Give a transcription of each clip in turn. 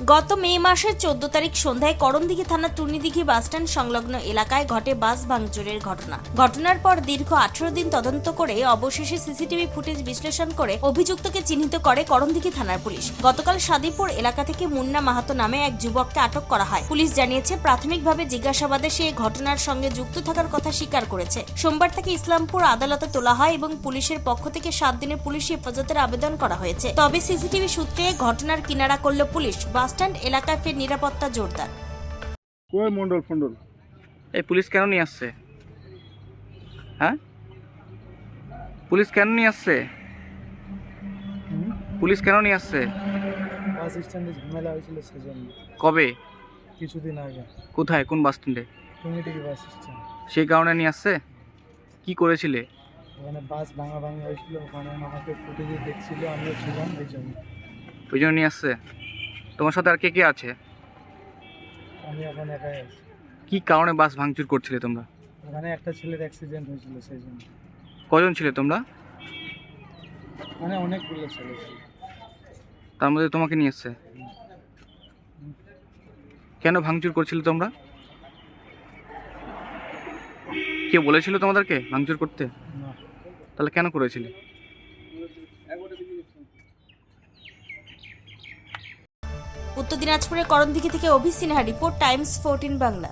গত মে মাসের চোদ্দ তারিখ সন্ধ্যায় করণদিঘি থানা টুনিদিঘি বাসস্ট্যান্ড সংলগ্ন এলাকায় ঘটে বাস ভাঙচুরের ঘটনা। ঘটনার পর দীর্ঘ আঠারো দিন তদন্ত করে অবশেষে সিসিটিভি ফুটেজ বিশ্লেষণ করে অভিযুক্তকে চিহ্নিত করে করণদিঘি থানার পুলিশ। গতকাল সাদিপুর এলাকা থেকে মুন্না মাহাতো নামে এক যুবককে আটক করা হয়। পুলিশ জানিয়েছে, প্রাথমিকভাবে জিজ্ঞাসাবাদে সে ঘটনার সঙ্গে যুক্ত থাকার কথা স্বীকার করেছে। সোমবার তাকে ইসলামপুর আদালতে তোলা হয় এবং পুলিশের পক্ষ থেকে সাত দিনের পুলিশ হেফাজতের আবেদন করা হয়েছে। তবে সিসিটিভি সূত্রে ঘটনার কিনারা করল পুলিশ বাসস্ট্যান্ড এলাকায় ফের নিরাপত্তা জোরদার। কই মন্ডল ফন্ডল? এই পুলিশ কেন নিয়ে আসছে? হ্যাঁ? পুলিশ কেন নিয়ে আসছে? পুলিশ কেন নিয়ে আসছে? বাস স্ট্যান্ডে ঝামেলা হয়েছিল সেজন্য। কবে? কিছুদিন আগে। কোথায়? কোন বাস স্ট্যান্ডে তুমি থেকে বাস স্ট্যান্ড সেই কারণে নিয়ে আসছে? কি করেছিলে? ওখানে বাস ভাঙা ভাঙা হয়েছিল ওখানে আমাকে ফুটেজে দেখছিল আমিও ছিলাম এই জন্য। ওই জন্য নিয়ে আসছে? তোমার সাথে আর কে কে আছে? আমি এখন একাই আছি। কি কারণে বাস ভাঙচুর করছিলে তোমরা? ওখানে একটা ছেলের অ্যাক্সিডেন্ট হয়েছিল সেই জন্য। কজন ছিলে তোমরা? মানে অনেকগুলো ছেলে ছিল। তার মধ্যে তোমাকে নিয়ে এসছে? কেন ভাঙচুর করছিলে তোমরা? কে বলেছিল তোমাদেরকে ভাঙচুর করতে? না। তাহলে কেন করেছিলে? উত্তর দিনাজপুরের করণদিঘি থেকে Abhi Sinha report Times fourteen Bangla.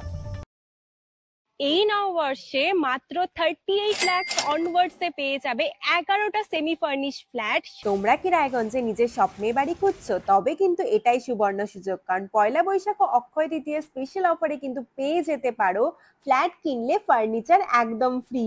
এই নববর্ষে মাত্র থার্টি এইট ল্যাক্স অনওয়ার্ডসে পেয়ে যাবে এগারোটা সেমি ফার্নিশ ফ্ল্যাট তোমরা কি রায়গঞ্জে নিজের স্বপ্নে বাড়ি খুঁজছো? তবে কিন্তু এটাই সুবর্ণ সুযোগ কারণ পয়লা বৈশাখ ও অক্ষয় তৃতীয় স্পেশাল অফারে কিন্তু পেয়ে যেতে পারো ফ্ল্যাট কিনলে ফার্নিচার একদম ফ্রি